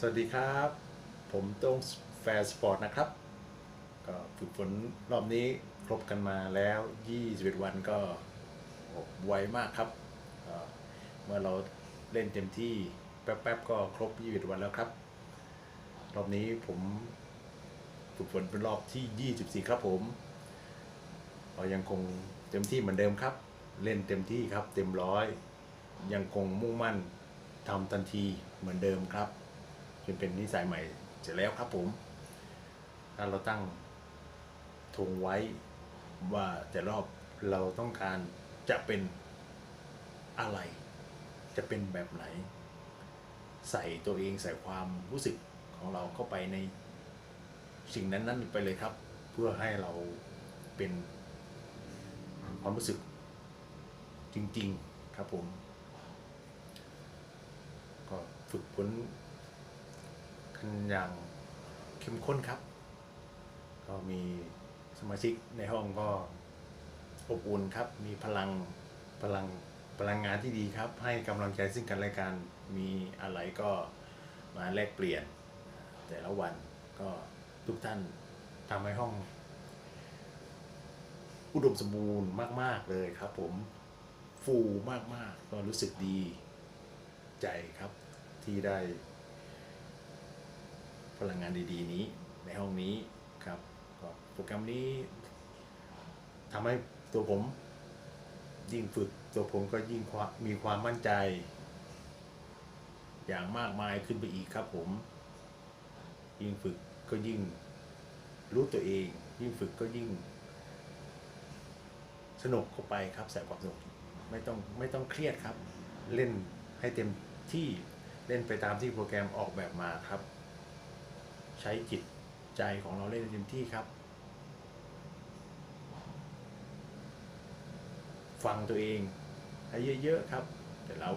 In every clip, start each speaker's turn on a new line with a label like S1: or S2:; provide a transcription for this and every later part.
S1: สวัสดีครับ ผมโต้งแฟร์สปอร์ตนะครับ ก็ฝึกฝนรอบนี้ครบกันมาแล้ว 21 วันก็ไวมากครับ เมื่อเราเล่นเต็มที่แป๊บๆ ก็ครบ 21 วันแล้วครับ รอบนี้ผมฝึกฝนเป็นรอบที่ 24 ครับผมก็ยังคงเต็มที่เหมือนเดิมครับ เล่นเต็มที่ครับ เต็มร้อย ยังคงมุ่งมั่นทำทันทีเหมือนเดิมครับ จนเป็นนิสัยใหม่เสร็จแล้วครับผม ถ้าเราตั้งธงไว้ว่าแต่รอบเราต้องการจะเป็นอะไร จะเป็นแบบไหน ใส่ตัวเองใส่ความรู้สึกของเราเข้าไปในสิ่งนั้นๆไปเลยครับ เพื่อให้เราเป็นความรู้สึกจริง ๆ ครับผม ก็ฝึกฝน กันอย่างเข้มข้นครับ ก็มีสมาชิกในห้องก็อบอุ่นครับ มีพลังพลังพลังงานที่ดีครับ ให้กำลังใจซึ่งกันและกันมีอะไรก็มาแลกเปลี่ยน แต่ละวันก็ทุกท่านทำให้ห้อง อุดมสมบูรณ์มาก ๆ เลยครับ ผมฟูมาก ๆ ก็รู้สึกดีใจครับที่ได้ พลังงานดีๆนี้ในห้องนี้ครับก็โปรแกรมนี้ทำให้ตัวผมยิ่งฝึกตัวผมก็ยิ่งมมีความมั่นใจ อย่างมากมายขึ้นไปอีกครับผม ยิ่งฝึกก็ยิ่งรู้ตัวเอง ยิ่งฝึกก็ยิ่ง สนุกเข้าไปครับใส่ความสนุกไม่ต้องไม่ต้องเครียดครับ เล่นให้เต็มที่เล่นไปตามที่โปรแกรมออกแบบมาครับ ใช้จิตใจของเราเล่นเต็มที่ครับ ฟังตัวเองให้เยอะๆครับ แต่ละ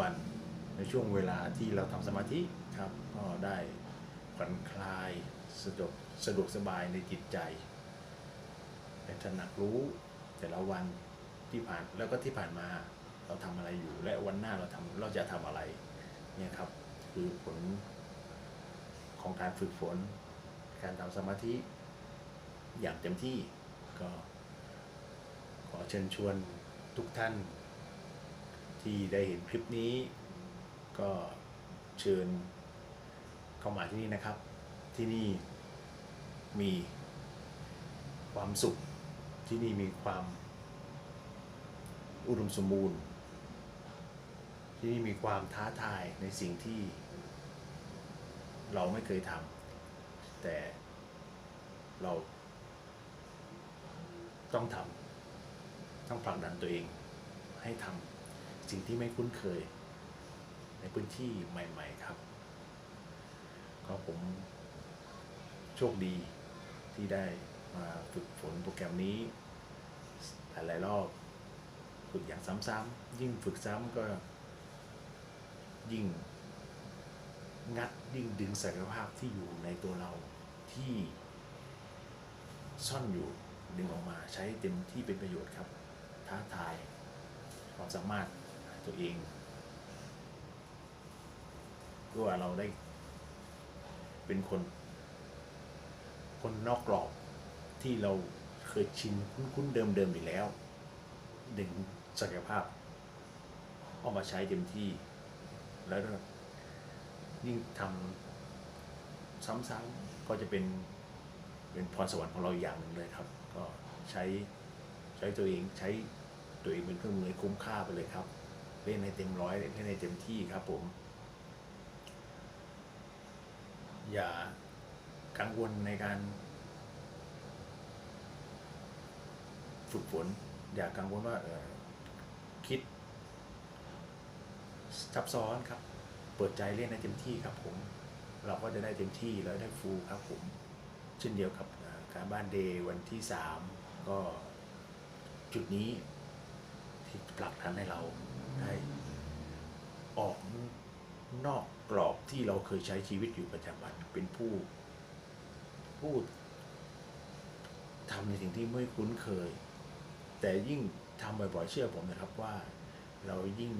S1: วันในช่วงเวลาที่เราทำสมาธิครับก็ได้ผ่อนคลายสะดวกสะดวกสบายในจิตใจเป็นถนักรู้แต่ละวันที่ผ่านแล้วก็ที่ผ่านมาเราทำอะไรอยู่ และวันหน้าเราทำเราจะทำอะไรเนี่ยครับคือผล ของการฝึกฝน การทำสมาธิอย่างเต็มที่ก็ขอเชิญชวนทุกท่าน ที่ได้เห็นคลิปนี้ ก็เชิญเข้ามาที่นี่นะครับ ที่นี่มีความสุขที่นี่มีความอุดมสมบูรณ์ ที่นี่มีความท้าทายในสิ่งที่ เราไม่เคยทำแต่เราต้องทำต้องผลักดันตัวเองให้ทำสิ่งที่ไม่คุ้นเคย ในพื้นที่ใหม่ ๆ ครับ ก็ผมโชคดีที่ได้มาฝึกฝนโปรแกรมนี้หลายๆรอบ ฝึกอย่างซ้ำๆยิ่งฝึกซ้ำก็ยิ่ง งัดยิ่งดึงศักยภาพที่อยู่ในตัวเราที่ซ่อนอยู่ดึงออกมาใช้เต็มที่เป็นประโยชน์ครับท้าทายความสามารถตัวเองเพื่อว่าเราได้เป็นคน คนนอกกรอบที่เราเคยชินคุ้นๆเดิมๆอยู่แล้ว ดึงศักยภาพเออกมาใช้เต็มที่แล้ว ยิ่งทำซ้ำๆก็จะเป็นเป็นพรสวรรค์ของเราอย่างหนึ่งเลยครับ ก็ใช้ใช้ตัวเองใช้ตัวเองเป็นเครื่องมือให้คุ้มค่าไปเลยครับเล่นให้เต็มร้อยเล่นให้เต็มที่ครับผม อย่ากังวลในการ ฝึกฝน อย่ากังวลว่าคิดซับซ้อนครับ เปิดใจเล่นในเต็มที่ครับผม เราก็จะได้เต็มที่แล้วได้ฟูลครับผม เช่นเดียวกับการบ้านเดย์วันที่สามก็จุดนี้ที่ผลักดันให้เราได้ออกนอกกรอบที่เราเคยใช้ชีวิตอยู่ประจำวันเป็นผู้ผู้ทำในสิ่งที่ไม่คุ้นเคย แต่ยิ่งทำบ่อยๆเชื่อผมนะครับว่าเรายิ่ง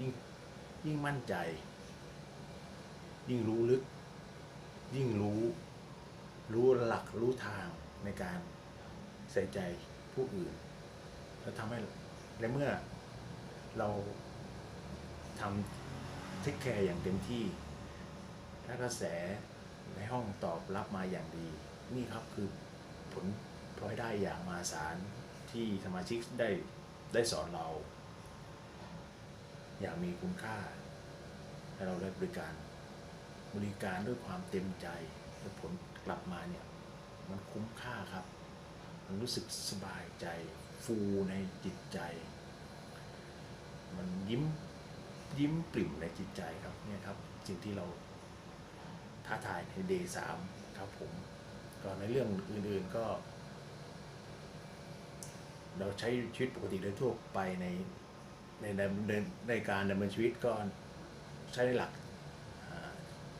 S1: ยิ่ง ยิ่งมั่นใจ ยิ่งรู้ลึก ยิ่งรู้ รู้หลักรู้ทางในการใส่ใจผู้อื่น แล้วทำให้ในเมื่อเราทำเทคแคร์อย่างเต็มที่ ถ้ากระแสในห้องตอบรับมาอย่างดี นี่ครับคือผลพลอยได้อย่างมาศาลที่สมาชิกได้ได้สอนเรา อย่างมีคุณค่าให้เราได้บริการ บริการด้วยความเต็มใจและผลกลับมาเนี่ย มันคุ้มค่าครับ มันรู้สึกสบายใจ ฟูในจิตใจ มันยิ้มยิ้มปริ่มในจิตใจครับเนี่ยครับสิ่งที่เราท้าทายในเดย์สามครับผมก็ในเรื่องอื่นๆก็ เราใช้ชีวิตปกติโดยทั่วไปใน ในในในในการดำเนินชีวิตก็ใช้หลัก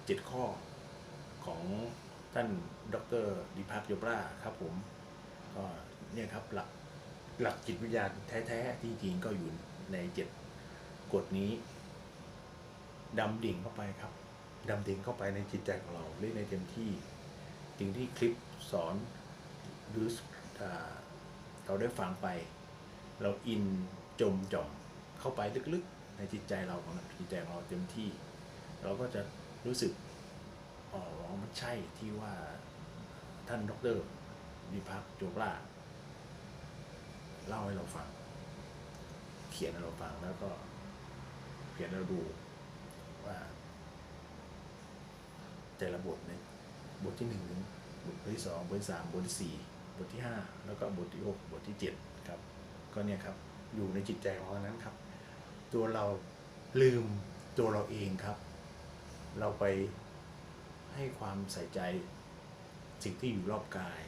S1: เจ็ดข้อของท่านดรดิพักโยปราครับผมก็เนี่ยครับหลักหลักจิตวิทยาแท้ๆที่จริงก็อยู่ในเจ็ดกฎนี้ดำดิ่งเข้าไปครับดำดิ่งเข้าไปในจิตใจของเราเล่นในเต็มที่สิ่งที่คลิปสอนหรือเราได้ฟังไป เราอินจมจ่อม เข้าไปลึกๆ ในจิตใจเราของจิตใจของเราเต็มที่ เราก็จะรู้สึกอ๋อมันใช่ที่ว่าท่านดรดิพักโจปราเล่าให้เราฟัง เขียนให้เราฟังแล้วก็เขียนให้เราดูว่า แต่ละบทเนี่ยบทที่หนึ่งถึงบทที่สองบทที่สามบทที่สี่บทที่ห้าแล้วก็บทที่หกบทที่เจ็ดครับ ก็เนี่ยครับ อยู่ในจิตใจของเรานั้นครับ ตัวเราลืมตัวเราเองครับ เราไปให้ความใส่ใจ สิ่งที่อยู่รอบกาย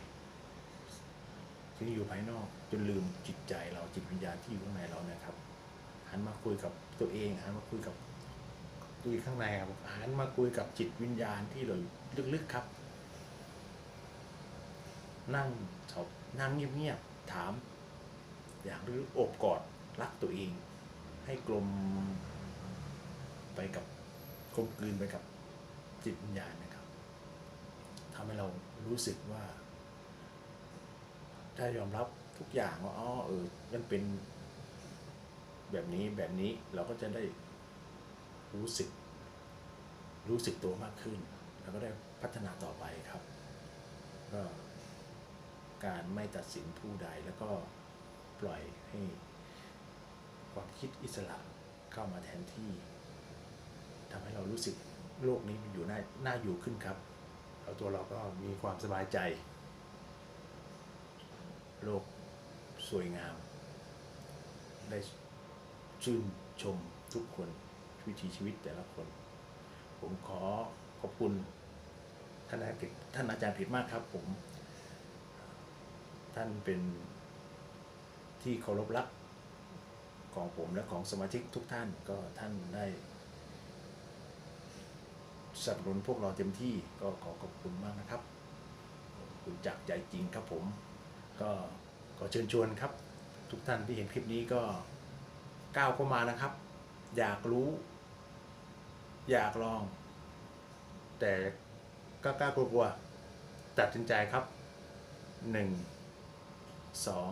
S1: สิ่งที่อยู่ภายนอกจนลืมจิตใจเราจิตวิญญาณที่อยู่ข้างในเราเนี่ยครับหันมาคุยกับตัวเองหันมาคุยกับตัวข้างในครับหันมาคุยกับจิตวิญญาณที่เราลึกๆครับ นั่งสอบนั่งเงียบๆถาม อย่างหรือโอบกอดรักตัวเอง ให้กลมไปกับกลมกลืนไปกับจิตวิญญาณนะครับทำให้เรารู้สึกว่า ถ้ายอมรับทุกอย่างว่าอ๋อเออมันเป็นแบบนี้แบบนี้เราก็จะได้รู้สึก รู้สึกตัวมากขึ้น แล้วก็ได้พัฒนาต่อไปครับก็การไม่ตัดสินผู้ใดแล้วก็ปล่อยให้ ความคิดอิสระเข้ามาแทนที่ทำให้เรารู้สึกโลกนี้มันอยู่น่าน่าอยู่ขึ้นครับแล้วตัวเราก็มีความสบายใจ โลกสวยงาม ได้ชื่นชมทุกคนวิถีชีวิตแต่ละคน ผมขอขอบคุณท่านอาจารย์ท่านอาจารย์ผิดมากครับผม ท่านเป็นที่เคารพรัก ของผมและของสมาชิกทุกท่านก็ท่านได้สนับสนุนพวกเราเต็มที่ก็ขอขอบคุณมากนะครับขอบคุณจากใจจริงครับผม ก็ขอเชิญชวนครับ ทุกท่านที่เห็นคลิปนี้ก็ก้าวเข้ามานะครับ อยากรู้ อยากลอง แต่ก็กล้ากลัวๆตัดสินใจครับหนึ่งสอง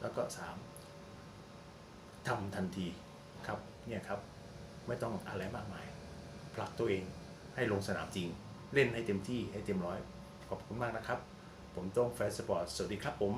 S1: แล้วก็สาม ทำทันทีครับเนี่ยครับไม่ต้องอะไรมากมายผลักตัวเองให้ลงสนามจริง เล่นให้เต็มที่ให้เต็มร้อย ขอบคุณมากนะครับ ผมต้องแฟนสปอร์ตสวัสดีครับผม